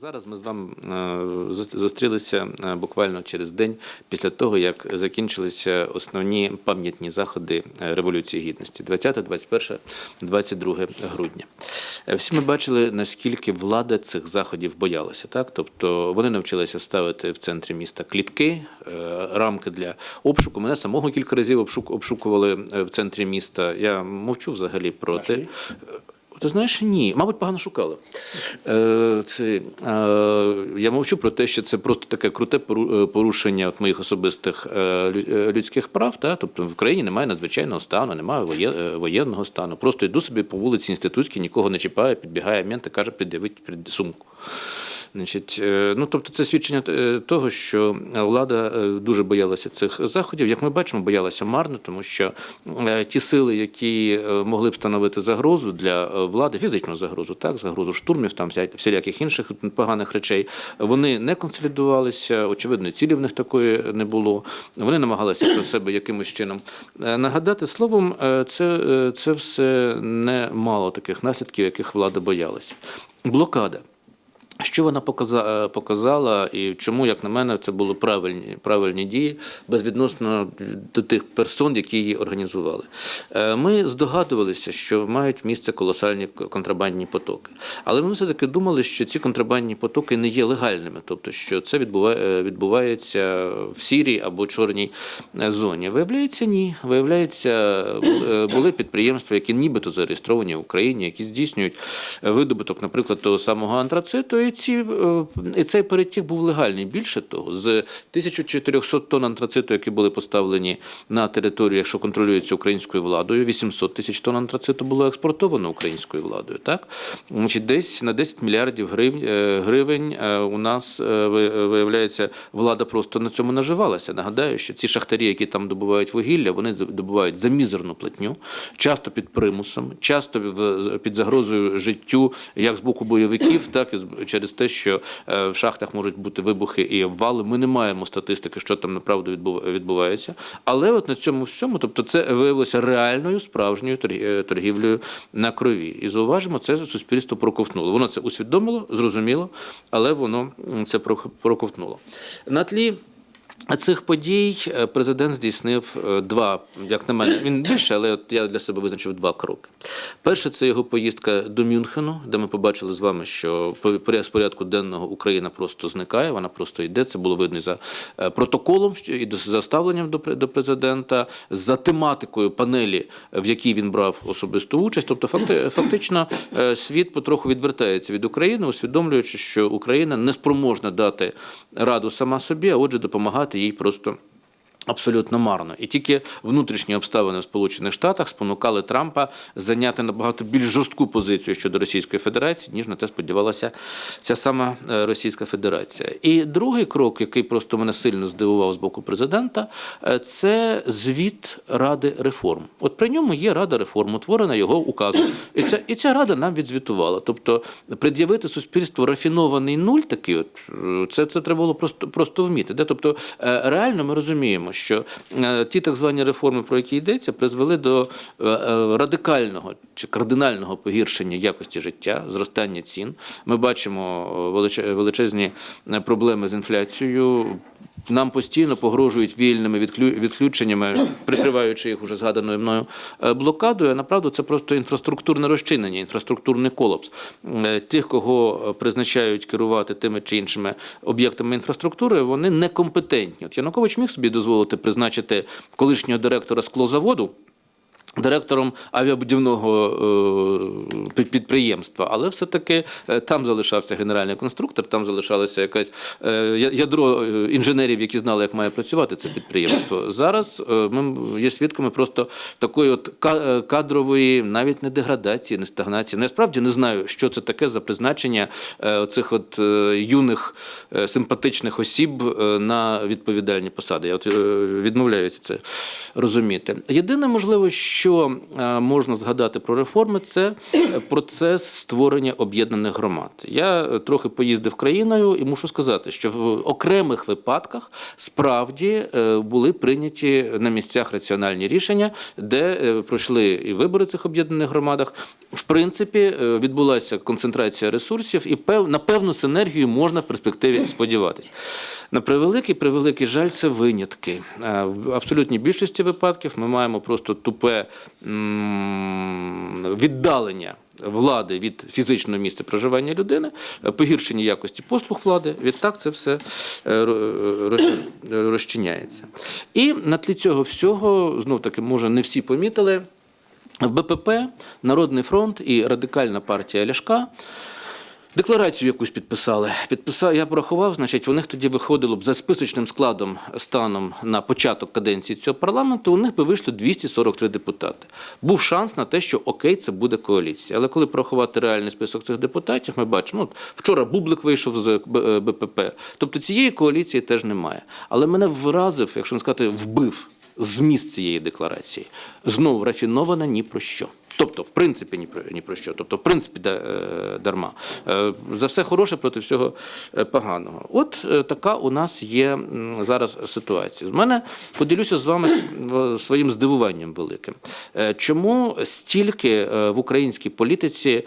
Зараз ми з вами е, зустрілися е, буквально через день після того, як закінчилися основні пам'ятні заходи е, Революції Гідності 20, 21, 22 грудня. Всі ми бачили, наскільки влада цих заходів боялася. Так? Тобто вони навчилися ставити в центрі міста клітки, рамки для обшуку. Мене самого кілька разів обшук- обшукували в центрі міста. Я мовчу взагалі про те. Ти знаєш, ні, мабуть, погано шукали. Е, це, е, я мовчу про те, що це просто таке круте е, порушення от моїх особистих е, е, людських прав. Та? Тобто в країні немає надзвичайного стану, немає воєнного стану. Просто йду собі по вулиці інститутській, нікого не чіпаю, підбігає мент і каже, піддивить під сумку. Значить, е, ну тобто це свідчення е, того, що влада е, дуже боялася цих заходів. Як ми бачимо, боялася марно, тому що ті сили, які могли б становити загрозу для влади, фізичну загрозу, так, загрозу штурмів, там всіляких інших поганих речей, вони не консолідувалися. Очевидно, цілі в них такої не було. Вони намагалися про себе якимось чином нагадати. Словом, це, це все не мало таких наслідків, яких влада боялася. Блокада. Що вона показа- е, показала, і чому, як на мене, це були правильні, правильні дії безвідносно до тих персон, які її організували. Е, Ми здогадувалися, що мають місце колосальні контрабандні потоки. Але ми все-таки думали, що ці контрабандні потоки не є легальними, тобто, що це відбуває- е, відбувається в сірій або чорній зоні. Виявляється, ні. Виявляється, були підприємства, які нібито зареєстровані в Україні, які здійснюють видобуток, наприклад, того самого антрациту, ці, е, і цей перетік був легальний. Більше того, з 1400 тонн антрациту, які були поставлені на територію, що контролюється українською владою, 800 тисяч тонн антрациту було експортовано українською владою. Так? Десь на 10 мільярдів гривень, е, е, у нас виявляється, влада просто на цьому наживалася. Нагадаю, що ці шахтарі, які там добувають вугілля, вони добувають за мізерну платню, часто під примусом, часто під загрозою життю, як з боку бойовиків, так і з- через те, що е, в шахтах можуть бути вибухи і обвали. Ми не маємо статистики, що там направду відбув- відбувається. Але от на цьому всьому, тобто, це виявилося реальною справжньою е, торгівлею на крові. І зауважимо, це суспільство проковтнуло. Воно це усвідомило, зрозуміло, але воно це проковтнуло. На тлі Цих подій е, президент здійснив е, два, як на мене, він більше, але я для себе визначив два кроки. Перше, це його поїздка до Мюнхену, де ми побачили з вами, що з порядку денного Україна просто зникає, вона просто йде. Це було видно і за е, протоколом і за ставленням до, президента, за тематикою панелі, в якій він брав особисту участь. Тобто, факти, фактично, світ потроху відвертається від України, усвідомлюючи, що Україна не спроможна дати раду сама собі, а отже, допомагати їй просто. Абсолютно марно, і тільки внутрішні обставини в Сполучених Штатах спонукали Трампа зайняти набагато більш жорстку позицію щодо Російської Федерації, ніж на те сподівалася ця сама е, Російська Федерація. І другий крок, який просто мене сильно здивував з боку президента, е, це звіт Ради реформ. От при ньому є Рада реформ, утворена його указом, і ця і ця рада нам відзвітувала. Тобто, пред'явити суспільству рафінований нуль, такий, от е, це, це треба було просто просто вміти. Де? Тобто, реально ми розуміємо, що е, ті так звані реформи, про які йдеться, призвели до е, е, радикального чи кардинального погіршення якості життя, зростання цін. Ми бачимо величе- величезні проблеми з інфляцією. Нам постійно погрожують вільними відклю- відключеннями, прикриваючи їх уже згаданою мною е, блокадою. Направду це просто інфраструктурне розчинення, інфраструктурний колапс Е, тих, кого е, призначають керувати тими чи іншими об'єктами інфраструктури, вони некомпетентні. От Янукович міг собі дозволити призначити колишнього директора склозаводу. Директором авіабудівного е, підприємства, але все-таки е, там залишався генеральний конструктор, там залишалося якесь е, ядро інженерів, які знали, як має працювати це підприємство. Зараз ми є свідками просто такої от кадрової, навіть не деградації, не стагнації. Ну, я справді не знаю, що це таке за призначення цих от юних симпатичних осіб на відповідальні посади. Я от відмовляюся це розуміти. Єдине, можливо, що що е, можна згадати про реформи, це е, процес створення об'єднаних громад. Я е, трохи поїздив країною і мушу сказати, що в окремих випадках справді були прийняті на місцях раціональні рішення, де пройшли і вибори цих об'єднаних громадах. В принципі, відбулася концентрація ресурсів, і на певну синергію можна в перспективі сподіватися. На превеликий, превеликий жаль, це винятки. В абсолютній більшості випадків ми маємо просто тупе віддалення влади від фізичного місця проживання людини, е, погіршення якості послуг влади. Відтак це все е, роз- розчиняється. І на тлі цього всього, знов таки, може, не всі помітили. БПП, Народний фронт і Радикальна партія Ляшка декларацію якусь підписали. Підписав, я порахував, значить, у них тоді виходило б за списочним складом станом на початок каденції цього парламенту, у них би вийшло 243 депутати. Був шанс на те, що окей, це буде коаліція. Але коли порахувати реальний список цих депутатів, ми бачимо, от вчора Бублик вийшов з е, БПП. Тобто цієї коаліції теж немає. Але мене вразив, якщо не сказати, вбив зміст цієї декларації. Знову рафінована ні про що. Тобто, в принципі, ні про ні про що. Тобто, в принципі, да- е, дарма. Е, За все хороше проти всього е, поганого. От така у нас є зараз ситуація. З мене поділюся з вами своїм здивуванням великим. Чому стільки в українській політиці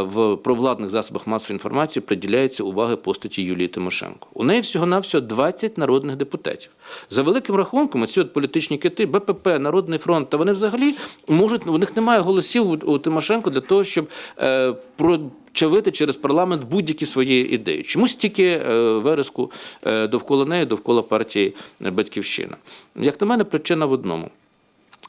в провладних засобах масової інформації приділяється уваги постаті Юлії Тимошенко? У неї всього-навсього 20 народних депутатів. За великим рахунком, ці от політичні кити, БПП, Народний фронт, та вони взагалі можуть, у них немає голосів у, Тимошенко для того, щоб е, прочавити через парламент будь-які свої ідеї. чомусь стільки е, вереску е, довкола неї, довкола партії Батьківщина? Як на мене, причина в одному.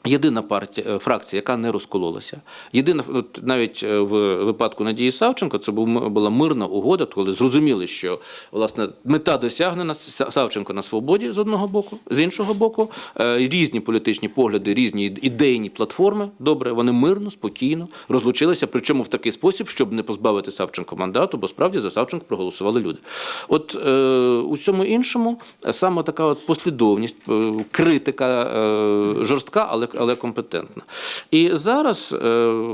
Єдина партія е, фракція, яка не розкололася. Єдина от навіть е, в випадку Надії Савченко, це була мирна угода, коли зрозуміли, що власне мета досягнена Савченко на свободі з одного боку, з іншого боку, е, різні політичні погляди, різні ідейні платформи. Добре, вони мирно, спокійно розлучилися, причому в такий спосіб, щоб не позбавити Савченко мандату, бо справді за Савченко проголосували люди. От е, у всьому іншому саме така от послідовність, критика е, жорстка, але, але компетентна. І зараз е,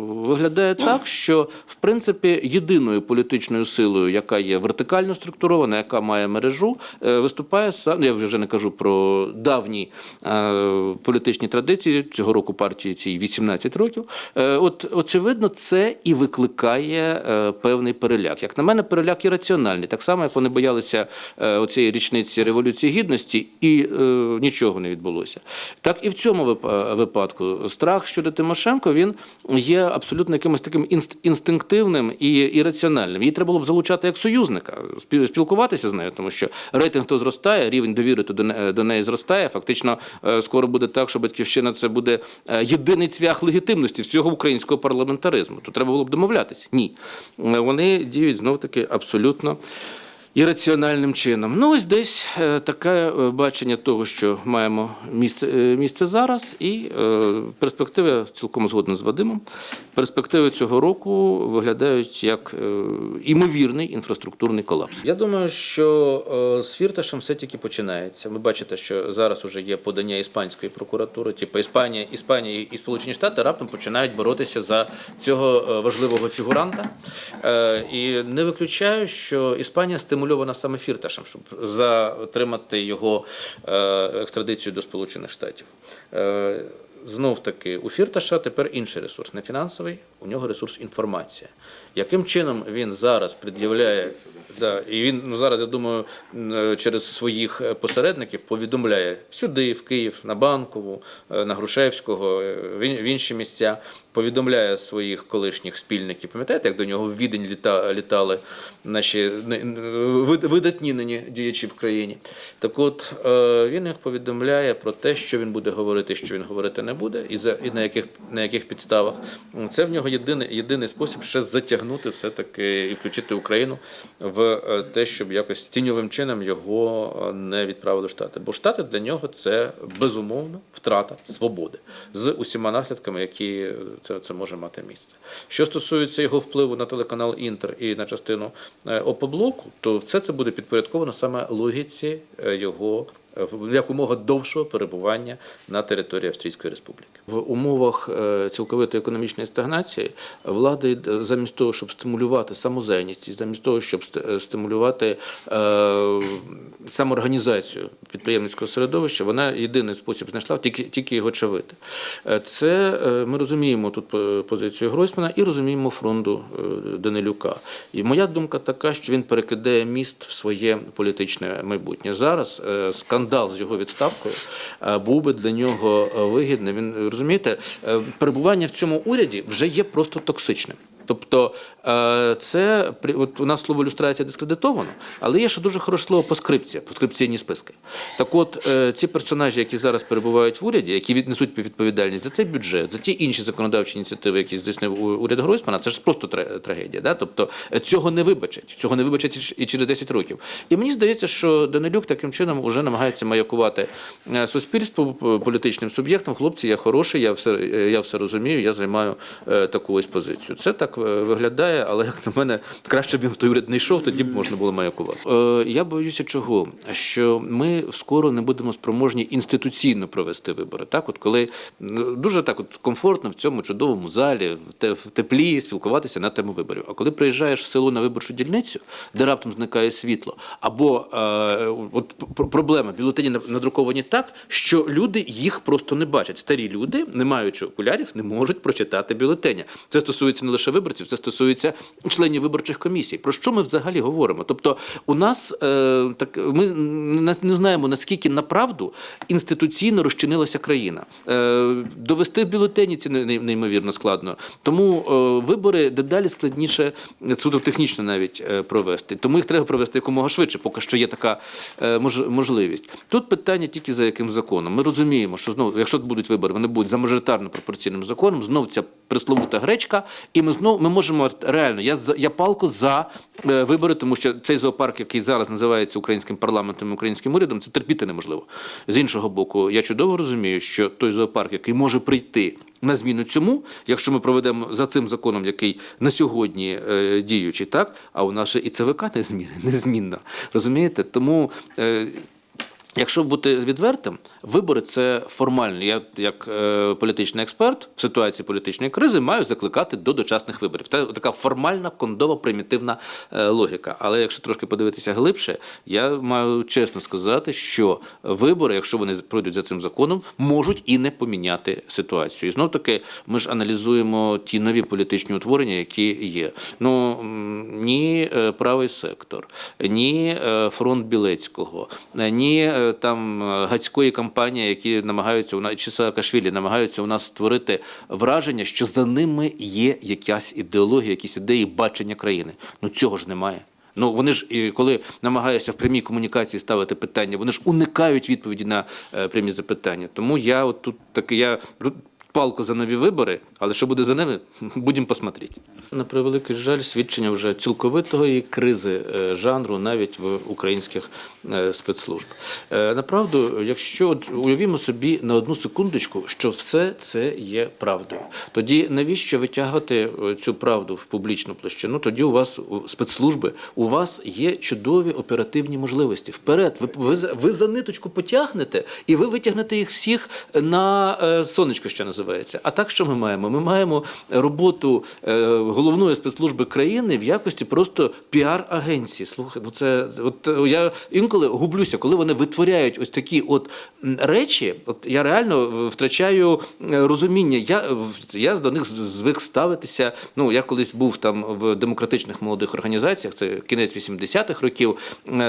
виглядає так, що в принципі єдиною політичною силою, яка є вертикально структурована, яка має мережу, е, виступає са- ну, я вже не кажу про давні е, політичні традиції цього року партії цій 18 років. Е, от очевидно, це і викликає е, певний переляк. Як на мене, переляк і раціональний, так само як вони боялися е, оцієї річниці революції гідності, і е, нічого не відбулося. Так і в цьому вип- випадку страх щодо Тимошенко він є абсолютно якимось таким інст- інстинктивним і, і раціональним. Її треба було б залучати як союзника, спіл- спілкуватися з нею, тому що рейтинг то зростає, рівень довіри то до, до неї зростає. Фактично, е, скоро буде так, що батьківщина це буде е, єдиний цвях легітимності всього українського парламентаризму. То треба було б домовлятися. Ні. Е, Вони діють знов таки абсолютно. Ірраціональним чином. Ну, ось десь е, таке е, бачення того, що маємо місце, е, місце зараз, і перспективи цілком згодно з Вадимом. Перспективи цього року виглядають як імовірний інфраструктурний колапс. Я думаю, що з Фірташем все тільки починається. Ви бачите, що зараз вже є подання іспанської прокуратури, типу Іспанія, Іспанія і Сполучені Штати раптом починають боротися за цього важливого фігуранта. І не виключаю, що Іспанія стимульована саме Фірташем, щоб затримати його е, екстрадицію до Сполучених Штатів. Е, Знов таки, у Фірташа тепер інший ресурс, не фінансовий, у нього ресурс інформація. Яким чином він зараз пред'являє, да, і він ну, зараз, я думаю, е, через своїх посередників повідомляє сюди, в Київ, на Банкову, на Грушевського, в інші місця, повідомляє своїх колишніх спільників. Пам'ятаєте, як до нього в Відень літа, літали наші видатні нині діячі в країні? Так от е, він їх повідомляє про те, що він буде говорити, що він говорити не буде, і за і на яких на яких підставах. Це в нього єдиний єдиний спосіб ще затягнути все-таки і включити Україну в е, те, щоб якось тіньовим чином його е, не відправили в Штати. Бо Штати для нього це безумовно втрата свободи з усіма наслідками, які е, це, це може мати місце. Що стосується його впливу на телеканал Інтер і на частину е, опоблоку, то все це буде підпорядковано саме логіці е, його якомога довшого перебування на території Австрійської Республіки. В умовах е, цілковитої економічної стагнації влади е, замість того, щоб стимулювати самозайнятість, замість того, щоб е, стимулювати е, самоорганізацію підприємницького середовища, вона єдиний спосіб знайшла тільки, тільки його чавити. Е, Це е, ми розуміємо тут е, позицію Гройсмана і розуміємо фронту е, Данилюка. І моя думка така, що він перекидає міст в своє політичне майбутнє. Зараз е, скандал з його відставкою е, був би для нього е, вигідний. Він розумієте, е, перебування в цьому уряді вже є просто токсичним. Тобто е, це от у нас слово ілюстрація дискредитовано, але є ще дуже хороше слово поскрипція, поскрипційні списки. Так от е, ці персонажі, які зараз перебувають в уряді, які віднесуть відповідальність за цей бюджет, за ті інші законодавчі ініціативи, які здійснив уряд Гройсмана, це ж просто тра- трагедія. Да? Тобто е, цього не вибачать, цього не вибачать і через 10 років. І мені здається, що Данилюк таким чином вже намагається маякувати суспільству п- політичним суб'єктом. Хлопці, я хороший, я все, я все розумію, я займаю таку ось позицію. Це так виглядає, але як на мене, краще б він в той уряд не йшов, тоді б можна було маякувати. Е, я боюся чого? Що ми скоро не будемо спроможні інституційно провести вибори. Так, от коли ну, дуже так от комфортно в цьому чудовому залі, в теплі спілкуватися на тему виборів. А коли приїжджаєш в село на виборчу дільницю, де раптом зникає світло, або е, от проблема бюлетені надруковані так, що люди їх просто не бачать. Старі люди, не маючи окулярів, не можуть прочитати бюлетеня. Це стосується не лише виборців, це стосується членів виборчих комісій. Про що ми взагалі говоримо? Тобто, у нас е, так ми не, знаємо наскільки направду інституційно розчинилася країна. Е, довести бюлетені це не- не- неймовірно складно. Тому е, вибори дедалі складніше суто технічно навіть е, провести. Тому їх треба провести якомога швидше, поки що є така е, мож- можливість. Тут питання тільки за яким законом. Ми розуміємо, що знову, якщо будуть вибори, вони будуть за мажоритарно пропорційним законом. Знов ця присловута гречка, і ми знов ми можемо реально. Я я палко за е, вибори, тому що цей зоопарк, який зараз називається українським парламентом і українським урядом, це терпіти неможливо. З іншого боку, я чудово розумію, що той зоопарк, який може прийти. На зміну цьому, якщо ми проведемо за цим законом, який на сьогодні е, діючий, так а у нас і ЦВК незмінна, незмінна. Розумієте? Тому е, Якщо бути відвертим, вибори це формально. Я, як е, політичний експерт в ситуації політичної кризи, маю закликати до дочасних виборів. Це така формальна, кондова, примітивна е, логіка. Але якщо трошки подивитися глибше, я маю чесно сказати, що вибори, якщо вони пройдуть за цим законом, можуть і не поміняти ситуацію. І знов таки, ми ж аналізуємо ті нові політичні утворення, які є. Ну ні е, правий сектор, ні е, фронт Білецького, е, ні там е, гацької кампанії, які намагаються у нас чи Саакашвілі намагаються у нас створити враження, що за ними є якась ідеологія, якісь ідеї бачення країни. Ну цього ж немає. Ну вони ж і коли намагаєшся в прямій комунікації ставити питання, вони ж уникають відповіді на е, прямі запитання. Тому я от тут таки я палку за нові вибори, але що буде за ними, будемо посмотрети. На превеликий жаль, свідчення вже цілковитої кризи е, жанру навіть в українських е, спецслужб. Е, Направду, якщо уявімо собі на одну секундочку, що все це є правдою, тоді навіщо витягувати цю правду в публічну площину? Тоді у вас у спецслужби, у вас є чудові оперативні можливості. Вперед, ви, ви, ви за ниточку потягнете і ви витягнете їх всіх на сонечко, що називається. А так що ми маємо? Ми маємо роботу е, головної спецслужби країни в якості просто піар-агенції. Слухай, ну це от е, я інколи гублюся, коли вони витворяють ось такі от речі. От я реально втрачаю е, розуміння. Я, я до них звик ставитися. Ну я колись був там в демократичних молодих організаціях, це кінець 80-х років.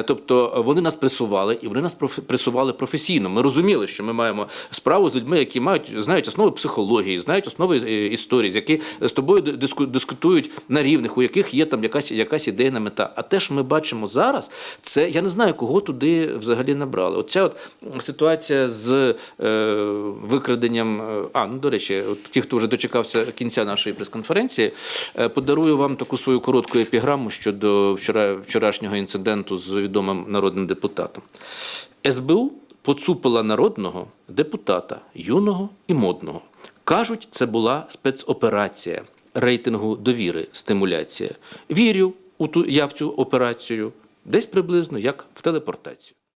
Тобто вони нас пресували, і вони нас пресували професійно. Ми розуміли, що ми маємо справу з людьми, які мають знають основи психології, знають основи е, історії, з які з тобою диску- дискутують на рівних, у яких є там якась якась ідейна мета. А те, що ми бачимо зараз, це я не знаю, кого туди взагалі набрали. Оця от ситуація з е, викраденням. е, А ну до речі, от ті, хто вже дочекався кінця нашої прес-конференції, е, подарую вам таку свою коротку епіграму щодо вчора, вчорашнього інциденту з відомим народним депутатом. СБУ поцупила народного депутата, юного і модного. Кажуть, це була спецоперація рейтингу довіри, стимуляція. Вірю у ту я в цю операцію десь приблизно як в телепортацію.